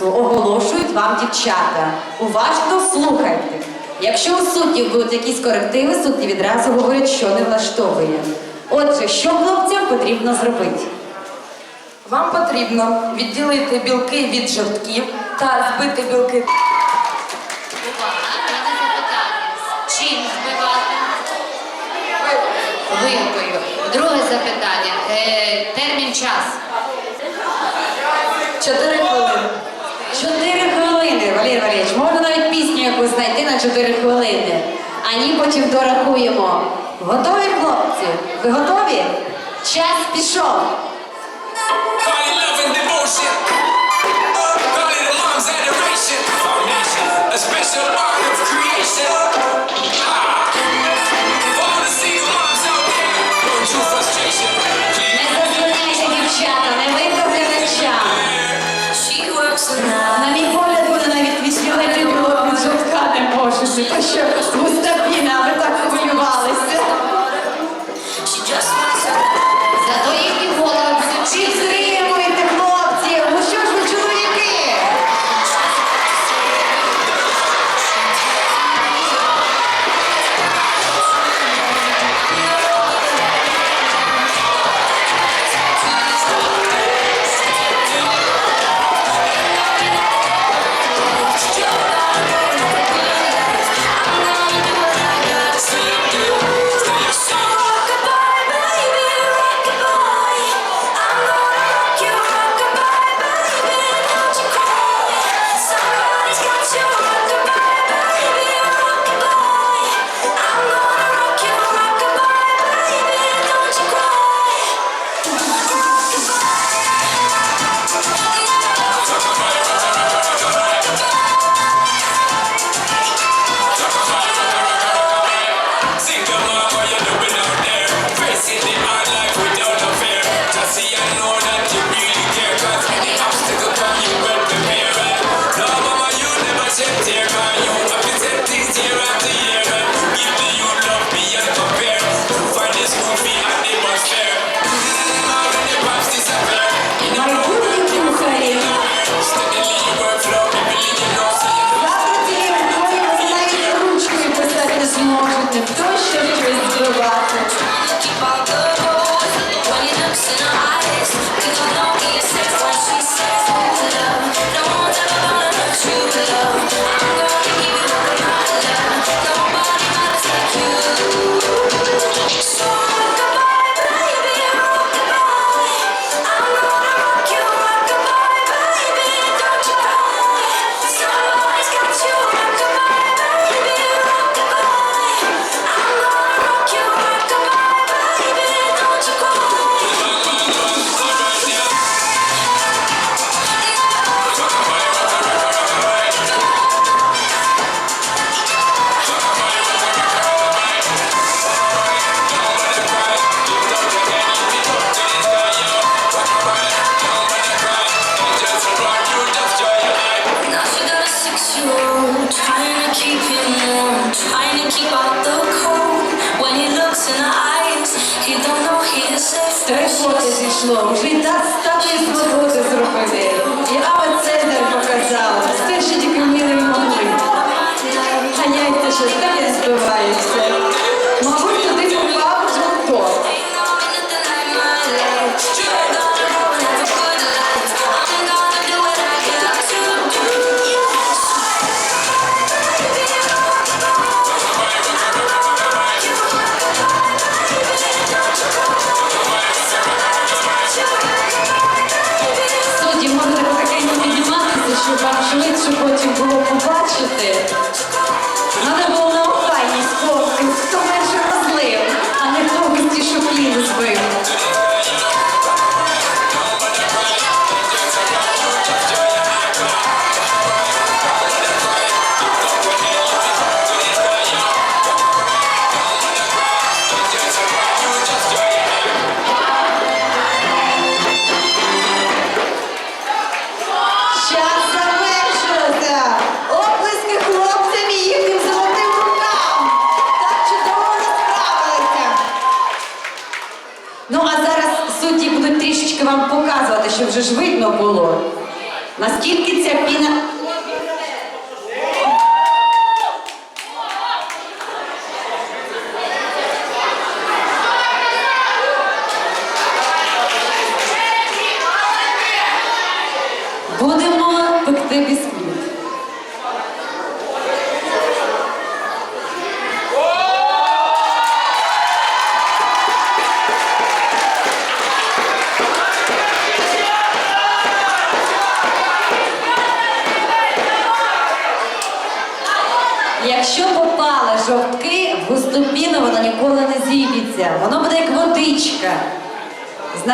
конкурсу оголошують вам дівчата. Уважно слухайте. Якщо у суддів будуть якісь корективи, судді відразу говорять, що не влаштовує. Отже, що хлопцям потрібно зробити? Вам потрібно відділити білки від жовтків та збити білки. Чим збивати? Вилкою. Друге запитання. Е, термін час. Чотири хвилини. Валерій Валерійович, можна навіть пісню якусь знайти на 4 хвилини. А ні, потім дорахуємо. Готові, хлопці? Ви готові? Час пішов. Special art of creation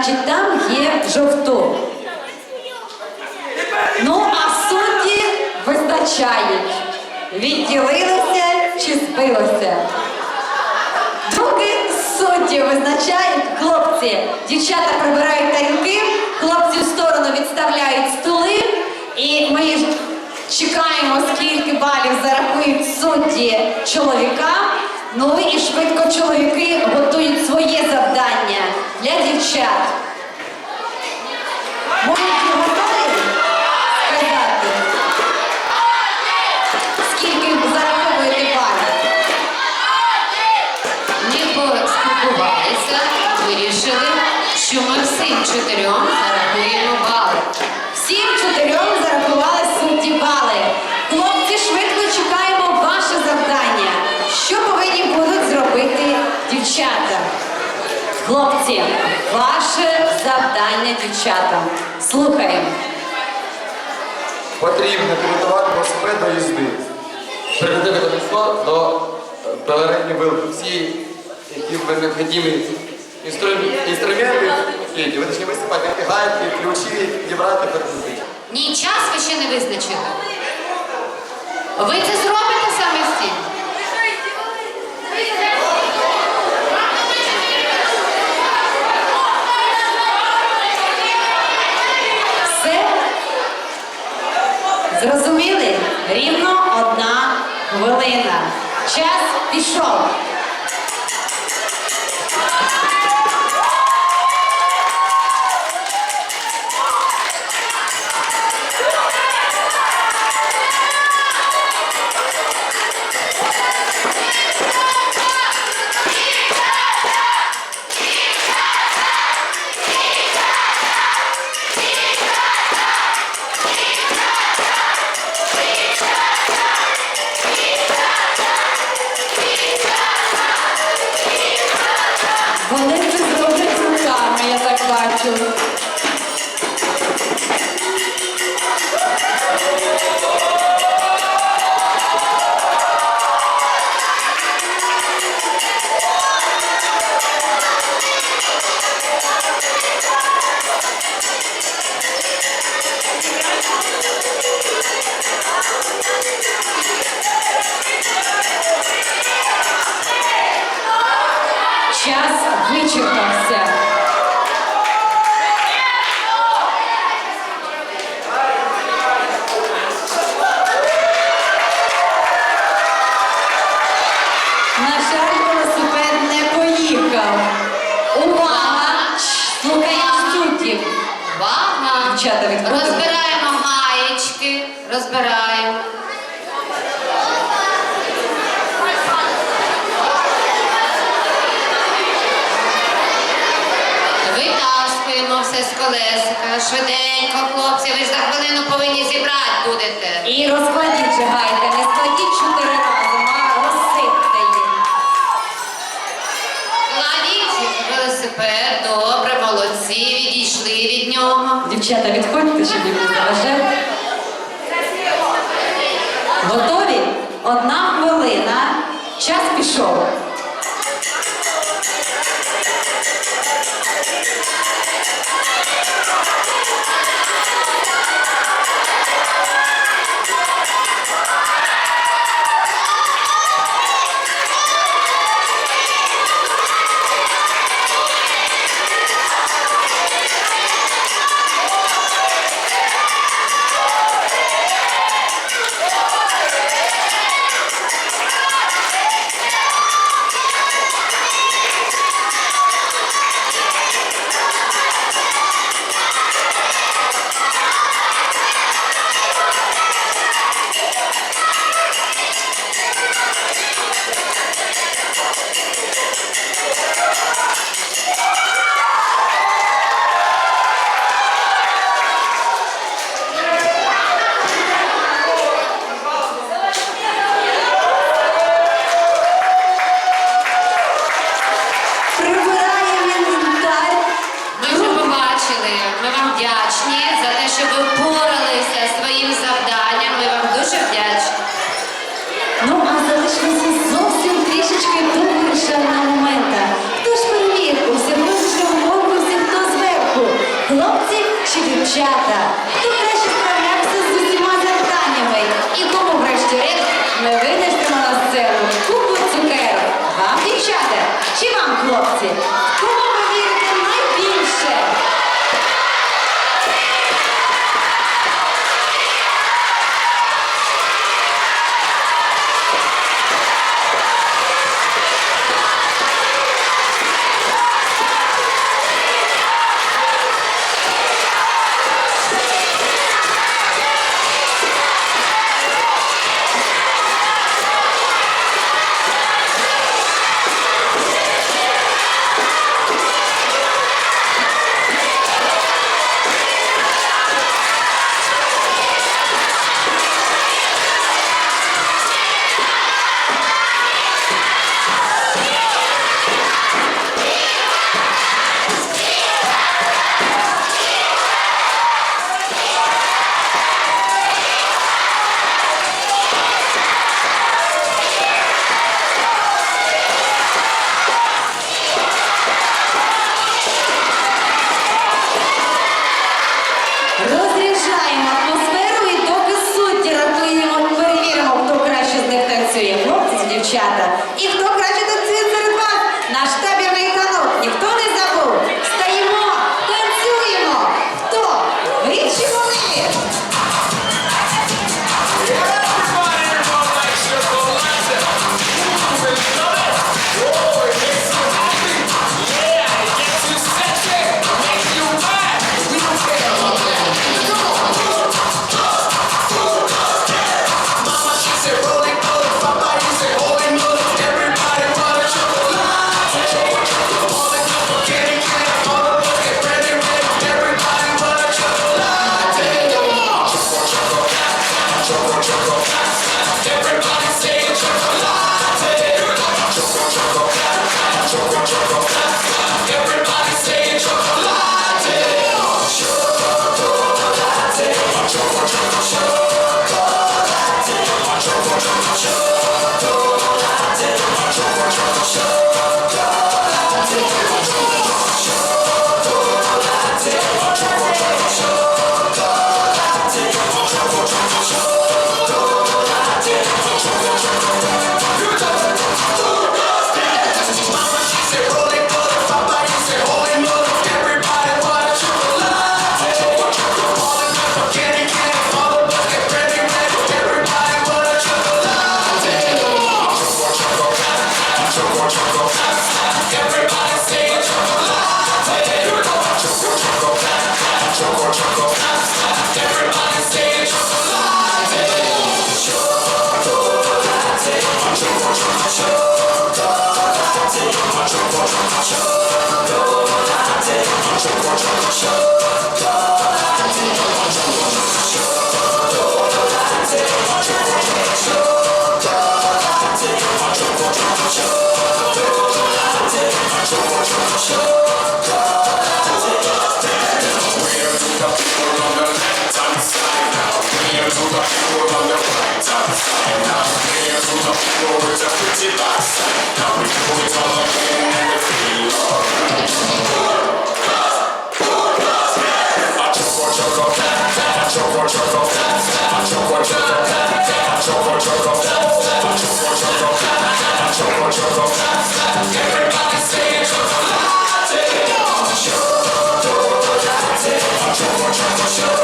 Значить, там є жовток. Ну, а судді визначають, відділилося чи збилося. Доки судді визначають, хлопці, дівчата прибирають тарілки, хлопці в сторону відставляють стули, і ми чекаємо, скільки балів зарахують судді чоловікам. Ну і швидко чоловіки готують своє завдання для дівчат. Можете готові сказати? Скільки зараховуєте балів? Ми поспілкувалися, вирішили, що ми всім чотирьом зарахуємо бали. Всім чотирьом зарахували судді бали. Хлопці, швидко чекаємо ваше завдання. Що повинні будуть зробити дівчата? Хлопці, ваше завдання дівчатам. Слухаємо. Потрібно підготувати велосипед до їзди. Приготувати колесо до е, балеринні вилки. Всі, які в необхідні інструменти, інструменти, ви повинні висипати, гайки, ключі, підібрати перед Ні, час ви ще не визначили. Ви це зробите самостійно? Все? Зрозуміли? Рівно одна хвилина. Час пішов. Дівчата, відходимо. Розбираємо гаєчки, розбираємо. Витаскуємо все з колесика. Швиденько, хлопці, ви ж за хвилину повинні зібрати будете. І розкладіть же не складіть чотири разом, велосипед, добре, молодці, відійшли від нього. Дівчата, відходьте, щоб їм не заважати. Готові? Одна хвилина. Час пішов. Дівчата? Хто краще справлявся з усіма завданнями? І кому врешті-решт ми винесемо на сцену купу цукерок? Вам, дівчата, чи вам, хлопці? І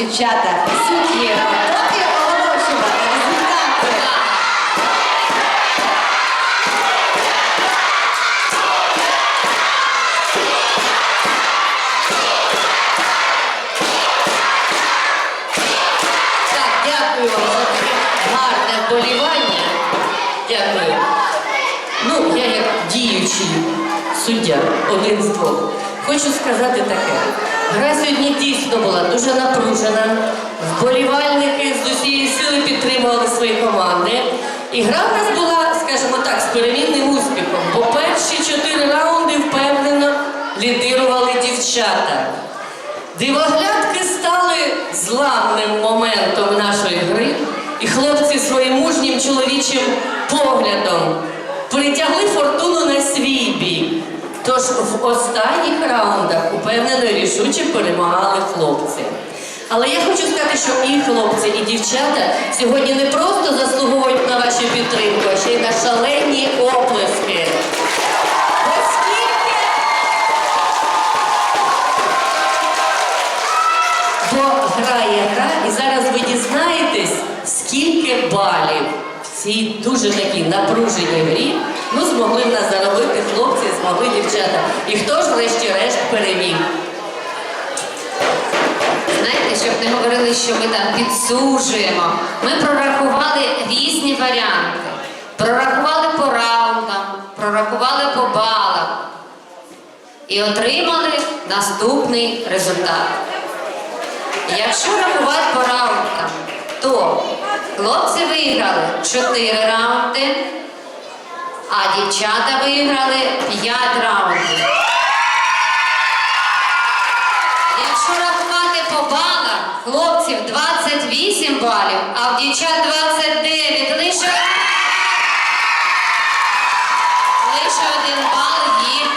дівчата, судді, трохи оголошувати дякую вам за гарне вболівання. Дякую. Ну, я як діючий суддя, один з двох. Хочу сказати таке. Гра сьогодні дійсно була дуже напружена. Вболівальники з усієї сили підтримували свої команди. І гра в нас була, скажімо так, з перемінним успіхом, бо перші чотири раунди впевнено лідирували дівчата. Дивоглядки стали зламним моментом нашої гри, і хлопці своїм мужнім чоловічим поглядом притягли фортуну на свій. Тож в останніх раундах упевнено рішуче перемагали хлопці. Але я хочу сказати, що і хлопці, і дівчата сьогодні не просто заслуговують на вашу підтримку, а ще й на шалені оплески. Бо грає гра, і зараз ви дізнаєтесь, скільки балів в цій дуже такій напруженій грі ну, змогли в нас заробити хлопці, змогли дівчата. І хто ж врешті-решт переміг? Знаєте, щоб не говорили, що ми там підсуджуємо. Ми прорахували різні варіанти. Прорахували по раундам, прорахували по балам і отримали наступний результат. Якщо рахувати по раундам, то хлопці виграли 4 раунди, а дівчата виграли 5 раундів. Якщо рахувати по балам, хлопців 28 балів, а в дівчат 29. Лише, лише один бал їм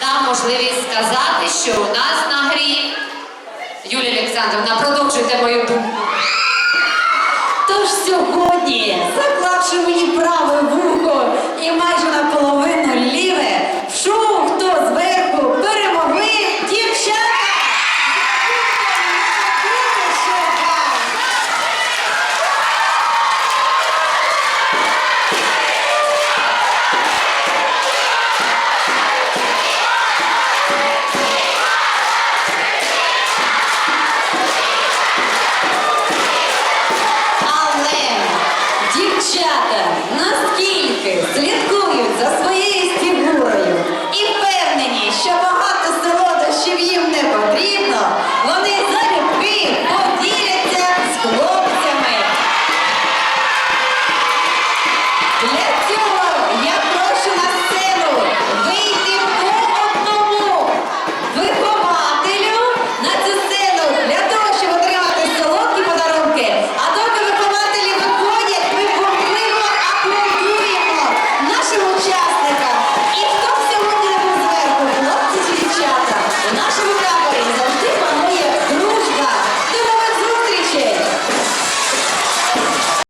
дав можливість сказати, що у нас на грі. Юлія Олександровна, продовжуйте мою думку. Тож сьогодні, заклавши мені праве